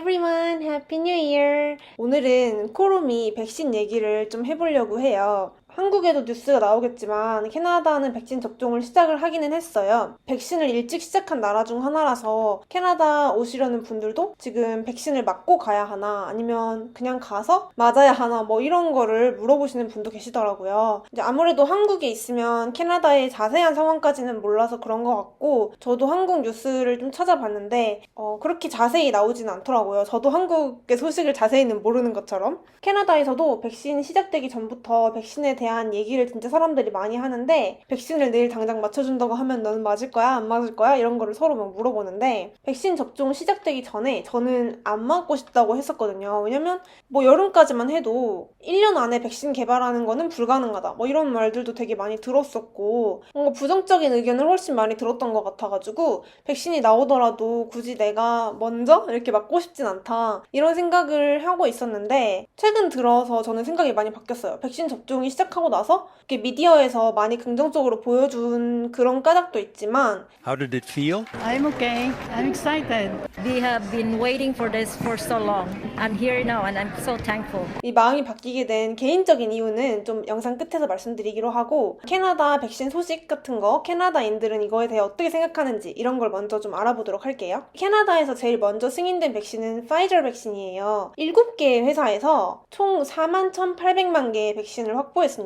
everyone, Happy New Year. 오늘은 코로미 백신 얘기를 좀 해보려고 해요. 한국에도 뉴스가 나오겠지만 캐나다는 백신 접종을 시작을 하기는 했어요. 백신을 일찍 시작한 나라 중 하나라서 캐나다 오시려는 분들도 지금 백신을 맞고 가야 하나 아니면 그냥 가서 맞아야 하나 뭐 이런 거를 물어보시는 분도 계시더라고요. 이제 아무래도 한국에 있으면 캐나다의 자세한 상황까지는 몰라서 그런 것 같고 저도 한국 뉴스를 좀 찾아봤는데 어, 그렇게 자세히 나오진 않더라고요. 저도 한국의 소식을 자세히는 모르는 것처럼 캐나다에서도 백신 시작되기 전부터 백신에 대한 얘기를 진짜 사람들이 많이 하는데 백신을 내일 당장 맞춰준다고 하면 너는 맞을 거야? 안 맞을 거야? 이런 거를 서로 막 물어보는데 백신 접종 시작되기 전에 저는 안 맞고 싶다고 했었거든요. 왜냐면 뭐 여름까지만 해도 1년 안에 백신 개발하는 거는 불가능하다. 뭐 이런 말들도 되게 많이 들었었고 뭔가 부정적인 의견을 훨씬 많이 들었던 것 같아가지고 백신이 나오더라도 굳이 내가 먼저 이렇게 맞고 싶진 않다. 이런 생각을 하고 있었는데 최근 들어서 저는 생각이 많이 바뀌었어요. 백신 접종이 시작 하고 나서 이렇게 미디어에서 많이 긍정적으로 보여준 그런 까닭도 있지만 How did it feel? I'm okay. I'm excited. We have been waiting for this for so long. I'm here now and I'm so thankful. 이 마음이 바뀌게 된 개인적인 이유는 좀 영상 끝에서 말씀드리기로 하고 캐나다 백신 소식 같은 거 캐나다인들은 이거에 대해 어떻게 생각하는지 이런 걸 먼저 좀 알아보도록 할게요. 캐나다에서 제일 먼저 승인된 백신은 파이저 백신이에요. 7개의 회사에서 총 4만 1,800만 개의 백신을 확보했습니다.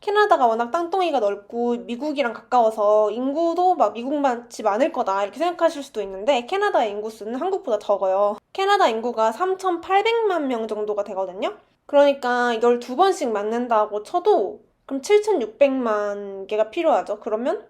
캐나다가 워낙 땅덩이가 넓고 미국이랑 가까워서 인구도 막 미국만치 많을 거다 이렇게 생각하실 수도 있는데 캐나다의 인구수는 한국보다 적어요. 캐나다 인구가 3,800만 명 정도가 되거든요. 그러니까 이걸 두 번씩 맞는다고 쳐도 그럼 7,600만 개가 필요하죠. 그러면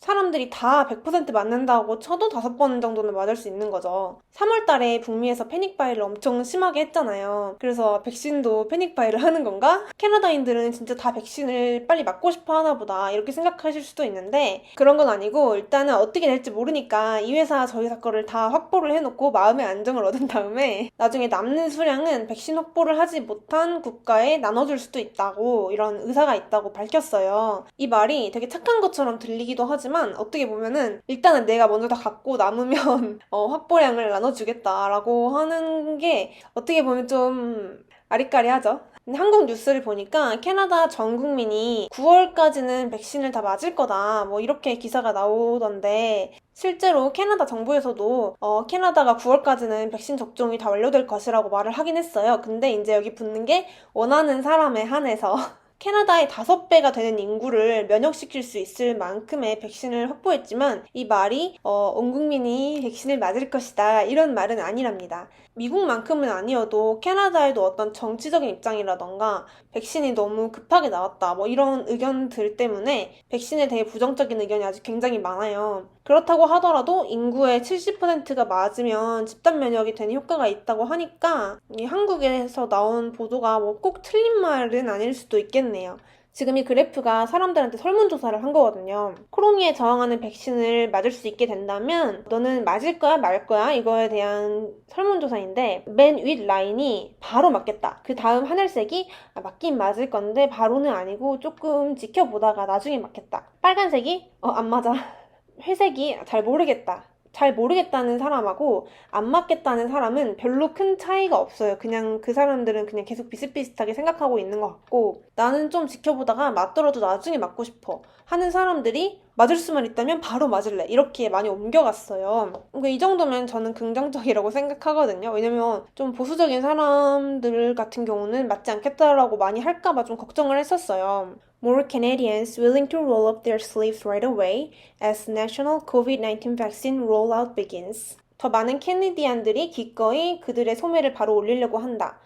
사람들이 다 100% 맞는다고 쳐도 다섯 번 정도는 맞을 수 있는 거죠. 3월 달에 북미에서 패닉 바이를 엄청 심하게 했잖아요. 그래서 백신도 패닉 바이를 하는 건가? 캐나다인들은 진짜 다 백신을 빨리 맞고 싶어 하나 보다 이렇게 생각하실 수도 있는데 그런 건 아니고 일단은 어떻게 될지 모르니까 이 회사 저희 거를 다 확보를 해놓고 마음의 안정을 얻은 다음에 나중에 남는 수량은 백신 확보를 하지 못한 국가에 나눠줄 수도 있다고 이런 의사가 있다고 밝혔어요. 이 말이 되게 착한 것처럼 들리기도 하지만 어떻게 보면은 일단은 내가 먼저 다 갖고 남으면 어, 확보량을 나눠주겠다라고 하는 게 어떻게 보면 좀 아리까리하죠. 한국 뉴스를 보니까 캐나다 전 국민이 9월까지는 백신을 다 맞을 거다. 뭐 이렇게 기사가 나오던데 실제로 캐나다 정부에서도 어, 캐나다가 9월까지는 백신 접종이 다 완료될 것이라고 말을 하긴 했어요. 근데 이제 여기 붙는 게 원하는 사람에 한해서 캐나다의 다섯 배가 되는 인구를 면역시킬 수 있을 만큼의 백신을 확보했지만 이 말이 어, 온 국민이 백신을 맞을 것이다 이런 말은 아니랍니다. 미국만큼은 아니어도 캐나다에도 어떤 정치적인 입장이라던가 백신이 너무 급하게 나왔다 뭐 이런 의견들 때문에 백신에 대해 부정적인 의견이 아직 굉장히 많아요. 그렇다고 하더라도 인구의 70%가 맞으면 집단 면역이 되는 효과가 있다고 하니까 이 한국에서 나온 보도가 뭐 꼭 틀린 말은 아닐 수도 있겠네요. 지금 이 그래프가 사람들한테 설문조사를 한 거거든요. 코로나에 저항하는 백신을 맞을 수 있게 된다면 너는 맞을 거야 말 거야 이거에 대한 설문조사인데 맨 윗 라인이 바로 맞겠다. 그 다음 하늘색이 아, 맞긴 맞을 건데 바로는 아니고 조금 지켜보다가 나중에 맞겠다. 빨간색이 어 안 맞아. 회색이 잘 모르겠다. 잘 모르겠다는 사람하고 안 맞겠다는 사람은 별로 큰 차이가 없어요. 그냥 그 사람들은 그냥 계속 비슷비슷하게 생각하고 있는 것 같고 나는 좀 지켜보다가 맞더라도 나중에 맞고 싶어 하는 사람들이 맞을 수만 있다면 바로 맞을래. 이렇게 많이 옮겨갔어요. 그러니까 이 정도면 저는 긍정적이라고 생각하거든요. 왜냐면 좀 보수적인 사람들 같은 경우는 맞지 않겠다라고 많이 할까봐 좀 걱정을 했었어요. More Canadians willing to roll up their sleeves right away as national COVID-19 vaccine rollout begins. 더 많은 캐네디안들이 기꺼이 그들의 소매를 바로 올리려고 한다.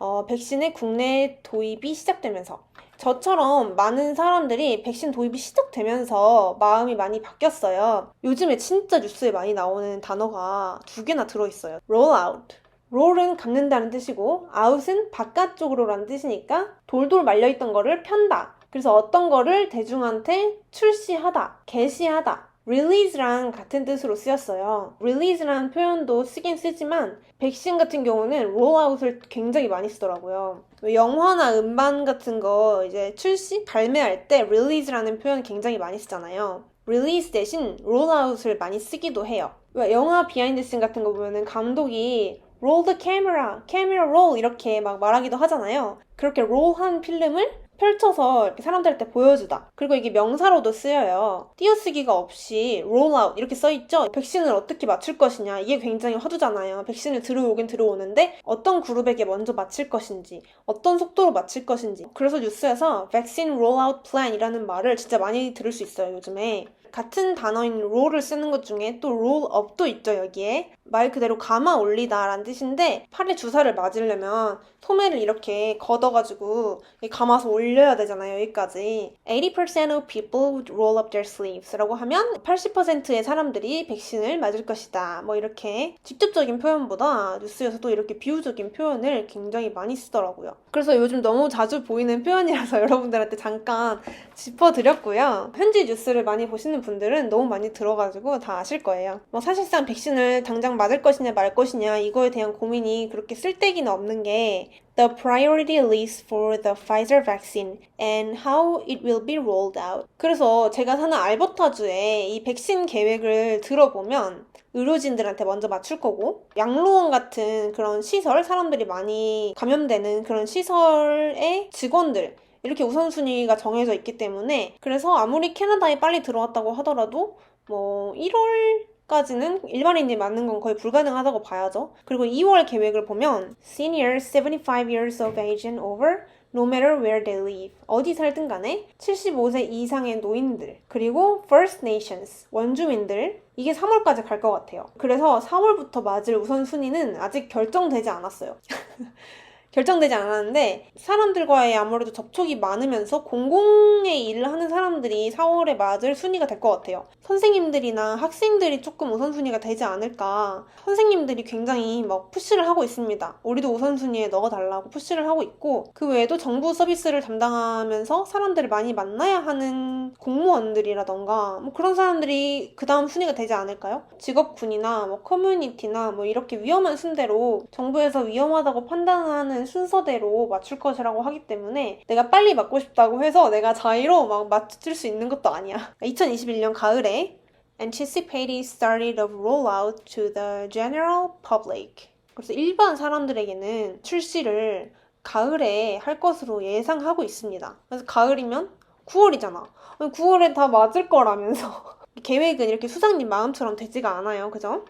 어, 백신의 국내 도입이 시작되면서. 저처럼 많은 사람들이 백신 도입이 시작되면서 마음이 많이 바뀌었어요. 요즘에 진짜 뉴스에 많이 나오는 단어가 두 개나 들어있어요. roll out. 롤은 감는다는 뜻이고 out은 바깥쪽으로라는 뜻이니까 돌돌 말려있던 거를 편다. 그래서 어떤 거를 대중한테 출시하다, 게시하다. release랑 같은 뜻으로 쓰였어요. release라는 표현도 쓰긴 쓰지만 백신 같은 경우는 rollout을 굉장히 많이 쓰더라고요. 영화나 음반 같은 거 이제 출시, 발매할 때 release라는 표현 굉장히 많이 쓰잖아요. release 대신 rollout을 많이 쓰기도 해요. 왜 영화 비하인드 씬 같은 거 보면은 감독이 roll the camera, camera roll 이렇게 막 말하기도 하잖아요. 그렇게 롤한 필름을 펼쳐서 이렇게 사람들한테 보여주다. 그리고 이게 명사로도 쓰여요. 띄어쓰기가 없이 roll out 이렇게 써있죠. 백신을 어떻게 맞출 것이냐. 이게 굉장히 화두잖아요. 백신을 들어오긴 들어오는데 어떤 그룹에게 먼저 맞힐 것인지, 어떤 속도로 맞힐 것인지. 그래서 뉴스에서 vaccine rollout plan이라는 말을 진짜 많이 들을 수 있어요, 요즘에. 같은 단어인 roll을 쓰는 것 중에 또 roll up도 있죠, 여기에. 말 그대로 감아 올리다 라는 뜻인데 팔에 주사를 맞으려면 소매를 이렇게 걷어가지고 감아서 올려야 되잖아요, 여기까지. 80% of people would roll up their sleeves 라고 하면 80%의 사람들이 백신을 맞을 것이다. 뭐 이렇게 직접적인 표현보다 뉴스에서도 이렇게 비유적인 표현을 굉장히 많이 쓰더라고요. 그래서 요즘 너무 자주 보이는 표현이라서 여러분들한테 잠깐 짚어드렸고요. 현지 뉴스를 많이 보시는 분들은 너무 많이 들어가지고 다 아실 거예요. 뭐 사실상 백신을 당장 맞을 것이냐 말 것이냐 이거에 대한 고민이 그렇게 쓸데기는 없는 게 The priority list for the Pfizer vaccine and how it will be rolled out. 그래서 제가 사는 알버타주에 이 백신 계획을 들어보면 의료진들한테 먼저 맞출 거고 양로원 같은 그런 시설 사람들이 많이 감염되는 그런 시설의 직원들 이렇게 우선순위가 정해져 있기 때문에 그래서 아무리 캐나다에 빨리 들어왔다고 하더라도 뭐 1월 까지는 일반인이 맞는 건 거의 불가능하다고 봐야죠. 그리고 2월 계획을 보면 Seniors 75 years of age and over no matter where they live. 어디 살든 간에 75세 이상의 노인들, 그리고 First Nations, 원주민들, 이게 3월까지 갈 것 같아요. 그래서 4월부터 맞을 우선순위는 아직 결정되지 않았어요. 결정되지 않았는데 사람들과의 아무래도 접촉이 많으면서 공공의 일을 하는 사람들이 4월에 맞을 순위가 될 것 같아요. 선생님들이나 학생들이 조금 우선순위가 되지 않을까. 선생님들이 굉장히 막 푸시를 하고 있습니다. 우리도 우선순위에 넣어달라고 푸시를 하고 있고 그 외에도 정부 서비스를 담당하면서 사람들을 많이 만나야 하는 공무원들이라던가 뭐 그런 사람들이 그 다음 순위가 되지 않을까요? 직업군이나 뭐 커뮤니티나 뭐 이렇게 위험한 순대로 정부에서 위험하다고 판단 하는 순서대로 맞출 것이라고 하기 때문에 내가 빨리 맞고 싶다고 해서 내가 자의로 막 맞출 수 있는 것도 아니야. 2021년 가을에 anticipated started of rollout to the general public. 그래서 일반 사람들에게는 출시를 가을에 할 것으로 예상하고 있습니다. 그래서 가을이면 9월이잖아. 9월에 다 맞을 거라면서. 계획은 이렇게 수장님 마음처럼 되지가 않아요. 그죠?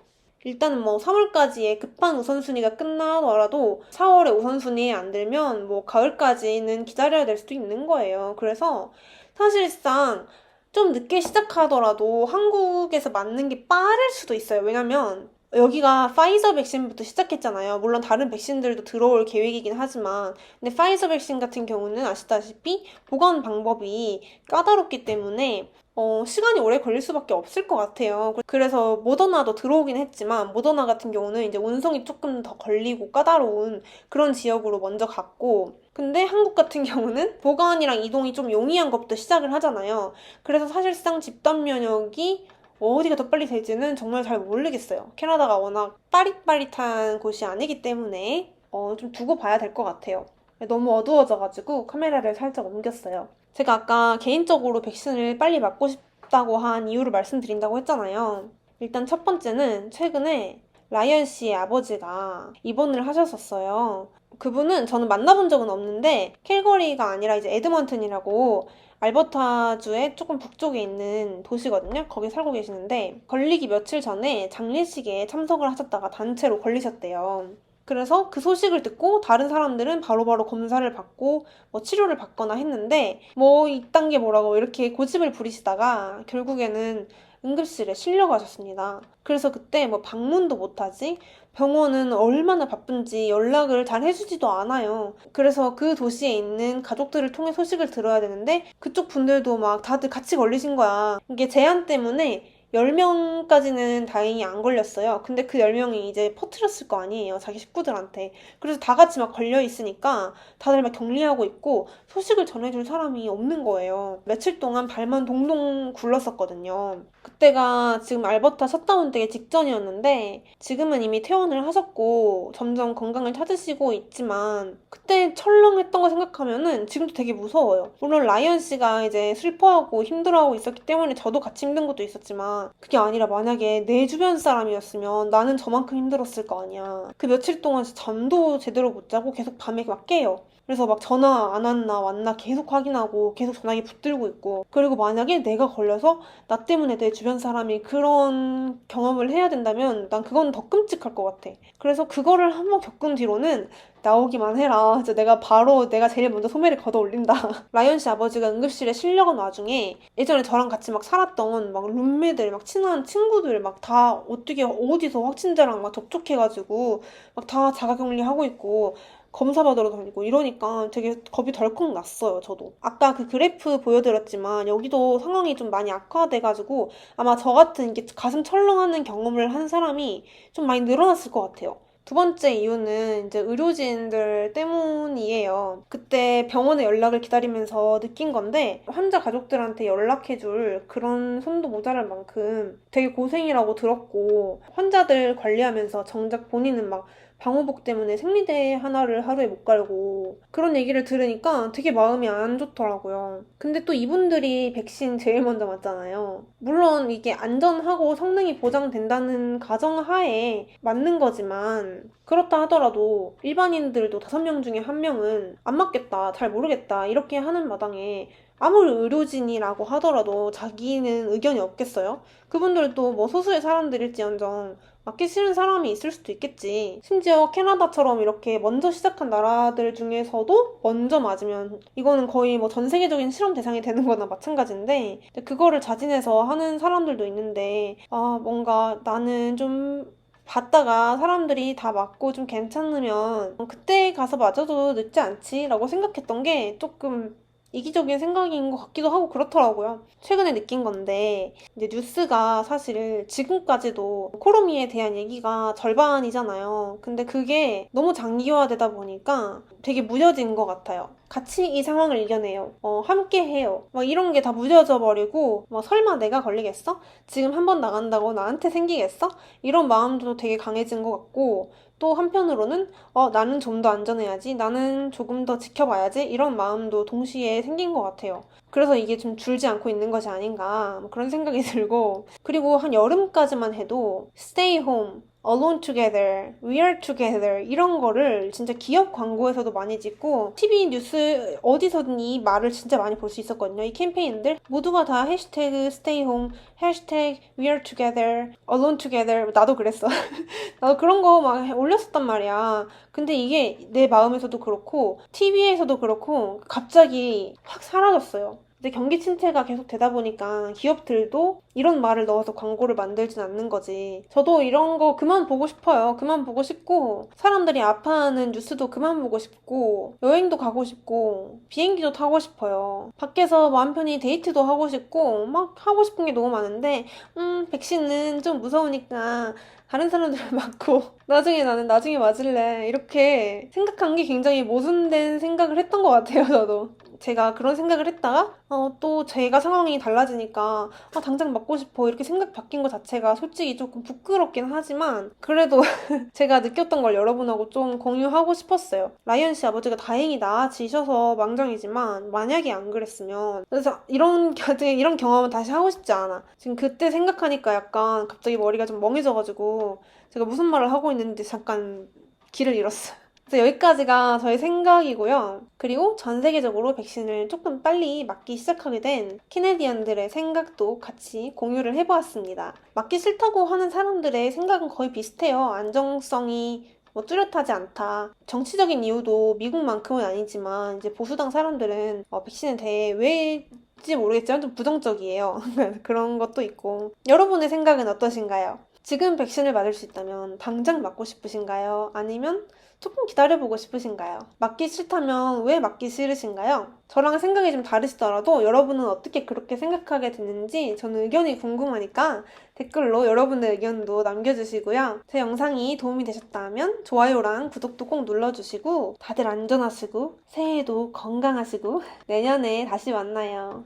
일단은 뭐 3월까지의 급한 우선순위가 끝나더라도 4월에 우선순위에 안 들면 뭐 가을까지는 기다려야 될 수도 있는 거예요. 그래서 사실상 좀 늦게 시작하더라도 한국에서 맞는 게 빠를 수도 있어요. 왜냐면 여기가 파이저 백신부터 시작했잖아요. 물론 다른 백신들도 들어올 계획이긴 하지만 근데 파이저 백신 같은 경우는 아시다시피 보관 방법이 까다롭기 때문에 어, 시간이 오래 걸릴 수밖에 없을 것 같아요. 그래서 모더나도 들어오긴 했지만 모더나 같은 경우는 이제 운송이 조금 더 걸리고 까다로운 그런 지역으로 먼저 갔고 근데 한국 같은 경우는 보관이랑 이동이 좀 용이한 것부터 시작을 하잖아요. 그래서 사실상 집단 면역이 어디가 더 빨리 될지는 정말 잘 모르겠어요. 캐나다가 워낙 빠릿빠릿한 곳이 아니기 때문에 어, 좀 두고 봐야 될 것 같아요. 너무 어두워져가지고 카메라를 살짝 옮겼어요. 제가 아까 개인적으로 백신을 빨리 맞고 싶다고 한 이유를 말씀드린다고 했잖아요. 일단 첫 번째는 최근에 라이언 씨의 아버지가 입원을 하셨었어요. 그분은 저는 만나본 적은 없는데 캘거리가 아니라 이제 에드먼튼이라고 알버타주의 조금 북쪽에 있는 도시거든요. 거기 살고 계시는데 걸리기 며칠 전에 장례식에 참석을 하셨다가 단체로 걸리셨대요. 그래서 그 소식을 듣고 다른 사람들은 바로 바로 검사를 받고 뭐 치료를 받거나 했는데 뭐 이딴 게 뭐라고 이렇게 고집을 부리시다가 결국에는 응급실에 실려가셨습니다. 그래서 그때 뭐 방문도 못하지 병원은 얼마나 바쁜지 연락을 잘 해주지도 않아요. 그래서 그 도시에 있는 가족들을 통해 소식을 들어야 되는데 그쪽 분들도 막 다들 같이 걸리신 거야. 이게 제한 때문에 10명까지는 다행히 안 걸렸어요. 근데 그 10명이 이제 퍼트렸을 거 아니에요. 자기 식구들한테. 그래서 다 같이 막 걸려 있으니까 다들 막 격리하고 있고 소식을 전해줄 사람이 없는 거예요. 며칠 동안 발만 동동 굴렀었거든요. 그때가 지금 알버타 셧다운 되기 직전이었는데 지금은 이미 퇴원을 하셨고 점점 건강을 찾으시고 있지만 그때 철렁했던 거 생각하면은 지금도 되게 무서워요. 물론 라이언 씨가 이제 슬퍼하고 힘들어하고 있었기 때문에 저도 같이 힘든 것도 있었지만 그게 아니라 만약에 내 주변 사람이었으면 나는 저만큼 힘들었을 거 아니야. 그 며칠 동안 잠도 제대로 못 자고 계속 밤에 막 깨요. 그래서 막 전화 안 왔나 왔나 계속 확인하고 계속 전화기 붙들고 있고 그리고 만약에 내가 걸려서 나 때문에 내 주변 사람이 그런 경험을 해야 된다면 난 그건 더 끔찍할 것 같아. 그래서 그거를 한번 겪은 뒤로는 나오기만 해라. 진짜 내가 바로 내가 제일 먼저 소매를 걷어 올린다. 라이언 씨 아버지가 응급실에 실려간 와중에 예전에 저랑 같이 막 살았던 막 룸메들, 막 친한 친구들 막 다 어떻게 어디서 확진자랑 막 접촉해가지고 막 다 자가격리 하고 있고 검사 받으러 다니고 이러니까 되게 겁이 덜컥 났어요, 저도. 아까 그 그래프 보여드렸지만 여기도 상황이 좀 많이 악화돼가지고 아마 저 같은 이게 가슴 철렁하는 경험을 한 사람이 좀 많이 늘어났을 것 같아요. 두 번째 이유는 이제 의료진들 때문이에요. 그때 병원에 연락을 기다리면서 느낀 건데 환자 가족들한테 연락해줄 그런 손도 모자랄 만큼 되게 고생이라고 들었고 환자들 관리하면서 정작 본인은 막 방호복 때문에 생리대 하나를 하루에 못 갈고 그런 얘기를 들으니까 되게 마음이 안 좋더라고요. 근데 또 이분들이 백신 제일 먼저 맞잖아요. 물론 이게 안전하고 성능이 보장된다는 가정하에 맞는 거지만 그렇다 하더라도 일반인들도 다섯 명 중에 한 명은 안 맞겠다, 잘 모르겠다 이렇게 하는 마당에 아무리 의료진이라고 하더라도 자기는 의견이 없겠어요? 그분들도 뭐 소수의 사람들일지언정 맞기 싫은 사람이 있을 수도 있겠지. 심지어 캐나다처럼 이렇게 먼저 시작한 나라들 중에서도 먼저 맞으면 이거는 거의 뭐 전 세계적인 실험 대상이 되는 거나 마찬가지인데 그거를 자진해서 하는 사람들도 있는데 아 뭔가 나는 좀 봤다가 사람들이 다 맞고 좀 괜찮으면 그때 가서 맞아도 늦지 않지 라고 생각했던 게 조금 이기적인 생각인 것 같기도 하고 그렇더라고요. 최근에 느낀 건데, 이제 뉴스가 사실 지금까지도 코로미에 대한 얘기가 절반이잖아요. 근데 그게 너무 장기화되다 보니까 되게 무뎌진 것 같아요. 같이 이 상황을 이겨내요. 어, 함께 해요. 막 이런 게 다 무뎌져 버리고, 뭐 설마 내가 걸리겠어? 지금 한 번 나간다고 나한테 생기겠어? 이런 마음도 되게 강해진 것 같고, 또 한편으로는 어, 나는 좀 더 안전해야지. 나는 조금 더 지켜봐야지. 이런 마음도 동시에 생긴 것 같아요. 그래서 이게 좀 줄지 않고 있는 것이 아닌가 뭐 그런 생각이 들고 그리고 한 여름까지만 해도 stay home, alone together, we are together 이런 거를 진짜 기업 광고에서도 많이 찍고 TV 뉴스 어디서든 이 말을 진짜 많이 볼 수 있었거든요. 이 캠페인들 모두가 다 해시태그 stay home, 해시태그 we are together, alone together 나도 그랬어. 나도 그런 거 막 올렸었단 말이야. 근데 이게 내 마음에서도 그렇고 TV에서도 그렇고 갑자기 확 사라졌어요. 근데 경기 침체가 계속 되다 보니까 기업들도 이런 말을 넣어서 광고를 만들진 않는 거지. 저도 이런 거 그만 보고 싶어요. 그만 보고 싶고, 사람들이 아파하는 뉴스도 그만 보고 싶고, 여행도 가고 싶고, 비행기도 타고 싶어요. 밖에서 마음 편히 데이트도 하고 싶고, 막 하고 싶은 게 너무 많은데, 음, 백신은 좀 무서우니까 다른 사람들 맞고 나중에 나는 나중에 맞을래 이렇게 생각한 게 굉장히 모순된 생각을 했던 것 같아요 저도 제가 그런 생각을 했다가 어, 또 제가 상황이 달라지니까 아, 당장 맞고 싶어 이렇게 생각 바뀐 것 자체가 솔직히 조금 부끄럽긴 하지만 그래도 제가 느꼈던 걸 여러분하고 좀 공유하고 싶었어요 라이언 씨 아버지가 다행히 나아지셔서 망정이지만 만약에 안 그랬으면 그래서 이런 이런 경험은 다시 하고 싶지 않아 지금 그때 생각하니까 약간 갑자기 머리가 좀 멍해져가지고 제가 무슨 말을 하고 있는지 잠깐 길을 잃었어요. 그래서 여기까지가 저의 생각이고요. 그리고 전 세계적으로 백신을 조금 빨리 맞기 시작하게 된 캐네디언들의 생각도 같이 공유를 해보았습니다. 맞기 싫다고 하는 사람들의 생각은 거의 비슷해요. 안정성이 뭐 뚜렷하지 않다. 정치적인 이유도 미국만큼은 아니지만 이제 보수당 사람들은 어, 백신에 대해 왜 지 모르겠지만 좀 부정적이에요. 그런 것도 있고. 여러분의 생각은 어떠신가요? 지금 백신을 맞을 수 있다면 당장 맞고 싶으신가요? 아니면 조금 기다려보고 싶으신가요? 맞기 싫다면 왜 맞기 싫으신가요? 저랑 생각이 좀 다르시더라도 여러분은 어떻게 그렇게 생각하게 됐는지 저는 의견이 궁금하니까 댓글로 여러분의 의견도 남겨주시고요. 제 영상이 도움이 되셨다면 좋아요랑 구독도 꼭 눌러주시고 다들 안전하시고 새해에도 건강하시고 내년에 다시 만나요.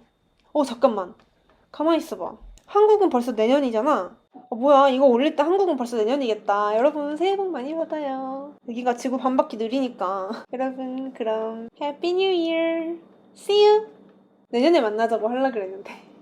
어 잠깐만 가만히 있어봐. 한국은 벌써 내년이잖아. 어, 뭐야, 이거 올릴 때 한국은 벌써 내년이겠다. 여러분, 새해 복 많이 받아요. 여기가 지구 반바퀴 느리니까. 여러분, 그럼, Happy New Year! See you! 내년에 만나자고 하려 그랬는데.